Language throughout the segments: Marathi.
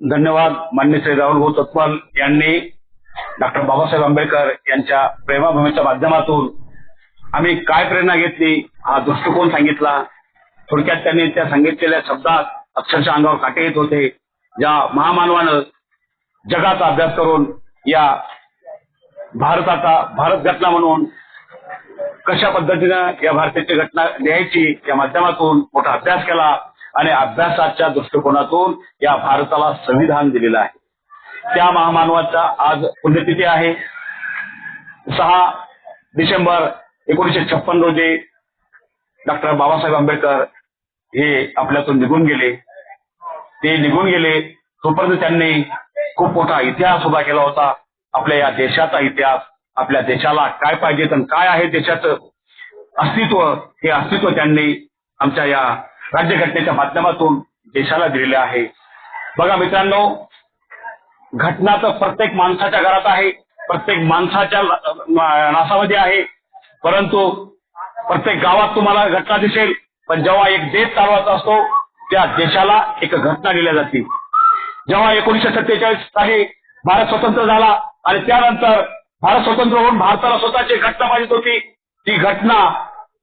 धन्यवाद. मान्य श्री राहुल भाऊ तत्वाल यांनी डॉक्टर बाबासाहेब आंबेडकर यांच्या प्रेमाभूमीच्या माध्यमातून आम्ही काय प्रेरणा घेतली हा दृष्टिकोन सांगितला. थोडक्यात त्यांनी त्या सांगितलेल्या शब्दात अक्षरशः अंगावर काटे येत होते. ज्या महामानवानं जगाचा अभ्यास करून या भारताचा भारत घटना म्हणून कशा पद्धतीनं या भारताची घटना लिहायची या माध्यमातून मोठा अभ्यास केला. आणि अभ्यासाच्या दृष्टिकोनातून या भारताला संविधान दिलेलं आहे. त्या महामानवाचा आज पुण्यतिथी आहे. सहा डिसेंबर एकोणीशे छप्पन रोजी डॉक्टर बाबासाहेब आंबेडकर हे आपल्यातून निघून गेले. ते निघून गेले तोपर्यंत त्यांनी खूप मोठा इतिहास उभा केला होता. आपल्या या देशाचा इतिहास आपल्या देशाला काय पाहिजे तर काय आहे देशाचं अस्तित्व हे अस्तित्व त्यांनी आमच्या या राज्यघटनेच्या माध्यमातून देशाला दिलेले आहे. बघा मित्रांनो घटना तर प्रत्येक माणसाच्या घरात आहे प्रत्येक माणसाच्या नासामध्ये आहे. परंतु प्रत्येक गावात तुम्हाला घटना दिसेल पण जेव्हा एक देश चालवायचा असतो त्या देशाला एक घटना दिल्या जाते जेव्हा एकोणीशे सत्तेचाळीस साली भारत स्वतंत्र झाला आणि त्यानंतर भारत स्वतंत्र होऊन भारताला स्वतःची घटना पाहिजे होती. ती घटना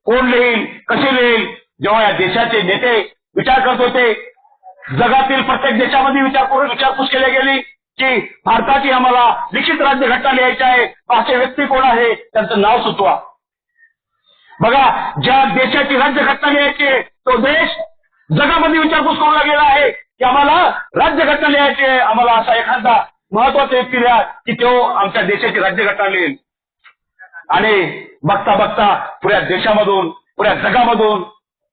कोण लिहील कशी लिहील जेव्हा या देशाचे नेते विचार करत होते जगातील प्रत्येक देशामध्ये विचार करून विचारपूस केली गेली की भारताची आम्हाला लिखित राज्य घटना लिहायची आहे असे व्यक्ती कोण आहे? त्यांचं नाव सुचवा. बघा ज्या देशाची राज्य घटना लिहायची आहे, तो देश जगामध्ये विचारपूस करू लागलेला आहे की आम्हाला राज्य घटना लिहायची आहे. आम्हाला असा एखादा महत्त्वाचा व्यक्ती द्या की तो आमच्या देशाची राज्य घटना लिहिल. आणि बघता बघता पुऱ्या देशामधून पुऱ्या जगामधून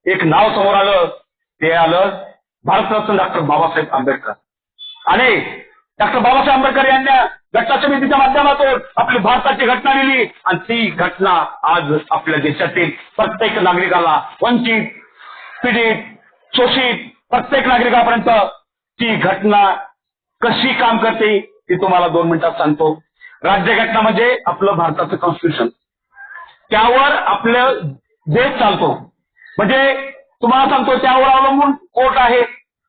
एक नाव समोर आलं ते आलं भारतरत्न डॉक्टर बाबासाहेब आंबेडकर. आणि डॉक्टर बाबासाहेब आंबेडकर यांना घटना समितीच्या माध्यमातून आपली भारताची घटना लिहिली. आणि ती घटना आज आपल्या देशातील प्रत्येक नागरिकाला वंचित पीडित शोषित प्रत्येक नागरिकापर्यंत ती घटना कशी काम करते ती तुम्हाला दोन मिनिटात सांगतो. राज्यघटना म्हणजे आपलं भारताचं कॉन्स्टिट्यूशन त्यावर आपलं देश चालतो. म्हणजे तुम्हाला सांगतो त्यावर अवलंबून कोर्ट आहे.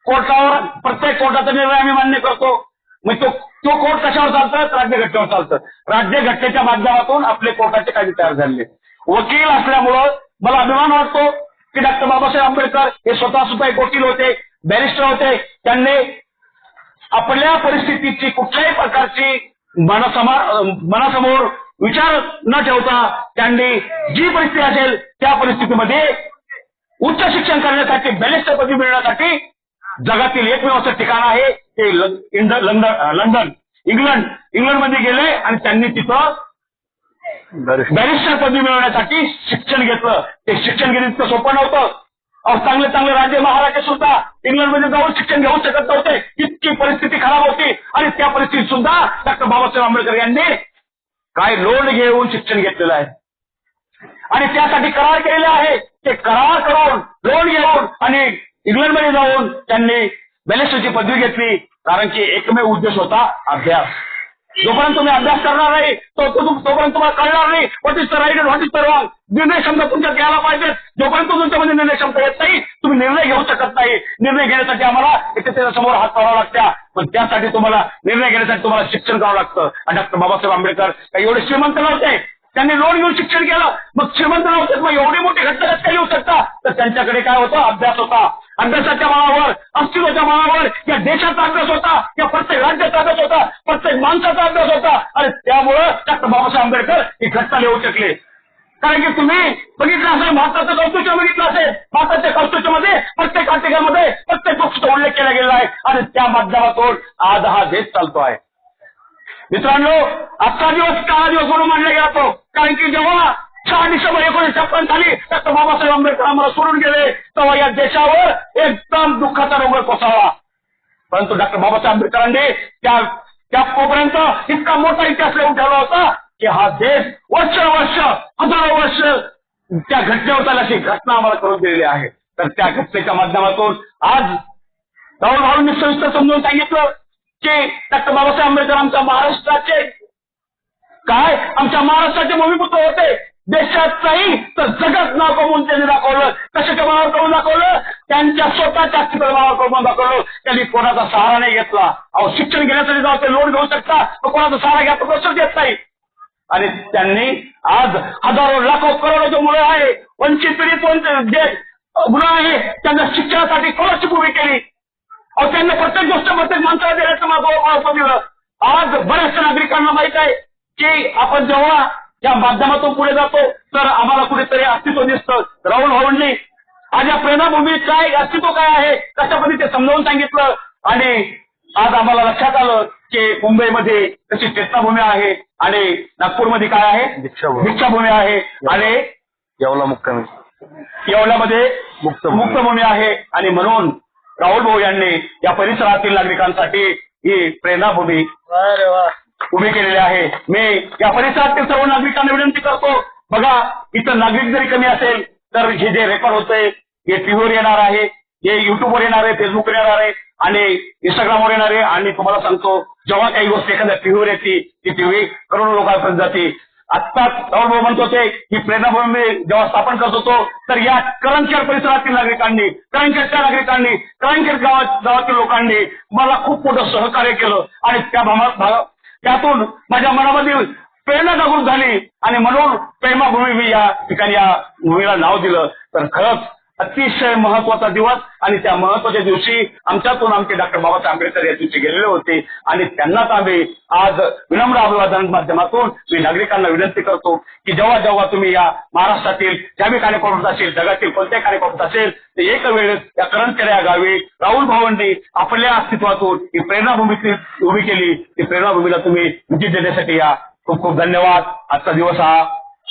कोर्टावर प्रत्येक कोर्टाचा निर्णय आम्ही मान्य करतो. मग तो तो कोर्ट कशावर चालतं? राज्यघटनेवर चालतं. राज्यघटनेच्या माध्यमातून आपले कोर्टाचे कायदे तयार झाले. वकील असल्यामुळं मला अभिमान वाटतो की डॉक्टर बाबासाहेब आंबेडकर हे स्वतः सुद्धा एक वकील होते बॅरिस्टर होते. त्यांनी आपल्या परिस्थितीची कुठल्याही प्रकारची मनासमा मनासमोर विचार न ठेवता त्यांनी जी परिस्थिती असेल त्या परिस्थितीमध्ये उच्च शिक्षण करण्यासाठी बॅरिस्टर पदवी मिळवण्यासाठी जगातील एकमेव असं ठिकाण आहे ते लंडन इंग्लंड. इंग्लंडमध्ये गेले आणि त्यांनी तिथं बॅरिस्टर पदवी मिळवण्यासाठी शिक्षण घेतलं. ते शिक्षण घेणं इतकं सोपं नव्हतं. अहो चांगले चांगले राज्य महाराजे सुद्धा इंग्लंडमध्ये जाऊन शिक्षण घेऊ शकत नव्हते. इतकी परिस्थिती खराब होती. आणि त्या परिस्थितीत सुद्धा डॉक्टर बाबासाहेब आंबेडकर यांनी काय लोन घेऊन शिक्षण घेतलेलं आहे? आणि त्यासाठी करार केलेले आहे. ते करार करून लोन घेऊन आणि इंग्लंडमध्ये जाऊन त्यांनी बॅलिस्टरची पदवी घेतली. कारण की एकमेव उद्देश होता अभ्यास. जोपर्यंत तुम्ही अभ्यास करणार नाही तो तोपर्यंत तुम्हाला कळणार नाही what is the right what is the wrong निर्णय क्षमता तुमच्या घ्यायला पाहिजे. जोपर्यंत तुमच्यामध्ये निर्णय क्षमता येत नाही तुम्ही निर्णय घेऊ शकत नाही. निर्णय घेण्यासाठी आम्हाला एकत्र समोर हात पाडावा लागत्या. पण त्यासाठी तुम्हाला निर्णय घेण्यासाठी तुम्हाला शिक्षण करावं लागतं. आणि डॉक्टर बाबासाहेब आंबेडकर काही एवढे श्रीमंत नव्हते. त्यांनी लोन घेऊन शिक्षण केलं. मग श्रीमंत नव्हते मग एवढे मोठे घटना काय येऊ शकता तर त्यांच्याकडे काय होतं? अभ्यास होता. अभ्यासाच्या बळावर अस्तित्वाच्या बळावर या देशाचा अभ्यास होता. या प्रत्येक राज्याचा अभ्यास होता. प्रत्येक माणसाचा अभ्यास होता. आणि त्यामुळं डॉक्टर बाबासाहेब आंबेडकर ही घटना लिहू शकले. कारण की तुम्ही बघितलं असेल भारताचं कौतुक बघितलं असेल. भारताच्या कौतुकामध्ये प्रत्येक आर्टिकलमध्ये प्रत्येक गोष्टीचा उल्लेख केला गेला आहे. आणि त्या माध्यमातून आज हा देश चालतो आहे. मित्रांनो आजचा दिवस काळा दिवस म्हणून मानला गेला तो कारण की जेव्हा सहा डिसेंबर एकोणीस छप्पन साली डॉक्टर बाबासाहेब आंबेडकर आम्हाला सोडून गेले तेव्हा या देशावर एकदम दुःखाचा रोग कोसळला. परंतु डॉक्टर बाबासाहेब आंबेडकरांनी त्या त्या कोपर्यंत इतका मोठा इतिहास लिहून ठेवला होता की हा देश वर्ष वर्ष हजारो वर्ष त्या घटनेवर चालली अशी घटना आम्हाला करून दिलेली आहे. तर त्या घटनेच्या माध्यमातून आज राहुल भाऊंनी सविस्तर समजून सांगितलं की डॉक्टर बाबासाहेब आंबेडकर आमच्या महाराष्ट्राचे. काय? आमच्या महाराष्ट्राचे भूमिपुत्र होते. देशात नाही तर जगात नाव कमवून त्यांनी दाखवलं. कशा कमावर करून दाखवलं? त्यांच्या स्वतःच्या अस्तित्वाच्या करून दाखवलं. त्यांनी कोणाचा सहारा नाही घेतला. अहो शिक्षण घेण्यासाठी जाऊ ते लोन घेऊ शकता तर कोणाचा सहारा घ्या तो कसं घेत नाही. आणि त्यांनी आज हजारो लाखो करोडो जो मुलं आहे वंचित पीडित वंचित जे मुलं आहे त्यांना शिक्षणासाठी कोणाची भूमिका केली. अहो त्यांना प्रत्येक गोष्ट प्रत्येक माणसाला देण्याचं मला दिलं आज बऱ्याचशा नागरिकांना माहीत आहे की आपण जेव्हा या माध्यमातून पुढे जातो तर आम्हाला कुठेतरी अस्तित्व दिसतं. राहुल भाऊंनी आज या प्रेरणाभूमीत काय अस्तित्व काय आहे कशा पद्धतीने समजावून सांगितलं? आणि आज आम्हाला लक्षात आलं की मुंबईमध्ये तशी चेतनाभूमी आहे आणि नागपूरमध्ये काय आहे? दीक्षाभूमी. दीक्षाभूमी आहे. आणि येवला मुक्कामी. येवल्यामध्ये. मुक्तभूमी आहे. आणि म्हणून राहुल भाऊ यांनी या परिसरातील नागरिकांसाठी ही प्रेरणाभूमी उभी केलेली आहे. मी या परिसरातील सर्व नागरिकांना विनंती करतो बघा इथं नागरिक जरी कमी असेल तर हे जे रेकॉर्ड होतंय हे टीव्हीवर येणार आहे हे युट्यूबवर येणार आहे फेसबुकवर येणार आहे आणि इंस्टाग्रामवर येणार आहे. आणि तुम्हाला सांगतो जेव्हा काही गोष्ट एखाद्या टीव्हीवर येते ती टीव्ही करोडो लोकांपर्यंत जाते. आत्ताच राहुल म्हणत होते की प्रेरणाभूमी जेव्हा स्थापन करत होतो तर या करंजखेड परिसरातील नागरिकांनी करंजखेडच्या नागरिकांनी करंजखेड गावात गावातील लोकांनी मला खूप मोठं सहकार्य केलं आणि त्या भामा- त्यातून माझ्या मनामधील प्रेरणा जागृत झाली आणि म्हणून प्रेमाभूमी मी या ठिकाणी या भूमीला नाव दिलं. तर खरंच अतिशय महत्त्वाचा दिवस आणि त्या महत्त्वाच्या दिवशी आमच्यातून आमचे डॉक्टर बाबासाहेब आंबेडकर या दिवशी गेलेले होते. आणि त्यांनाच आम्ही आज विनम्र अभिवादन माध्यमातून मी नागरिकांना विनंती करतो की जेव्हा जेव्हा तुम्ही या महाराष्ट्रातील ज्याही कार्यक्रमात असेल जगातील कोणत्याही कार्यक्रमात असेल तर एक वेळेस या करंजखेड या गावी राहुल भावांनी आपल्या अस्तित्वातून ही प्रेरणाभूमी उभी केली. ती प्रेरणाभूमीला तुम्ही विजिट देण्यासाठी या खूप खूप धन्यवाद. आजचा दिवस हा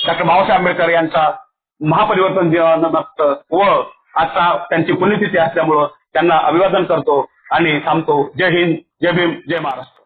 डॉक्टर बाबासाहेब आंबेडकर यांचा महापरिवर्तन दिनानिमित्त व आता त्यांची पुण्यतिथी असल्यामुळं त्यांना अभिवादन करतो आणि थांबतो. जय हिंद जय भीम जय महाराष्ट्र.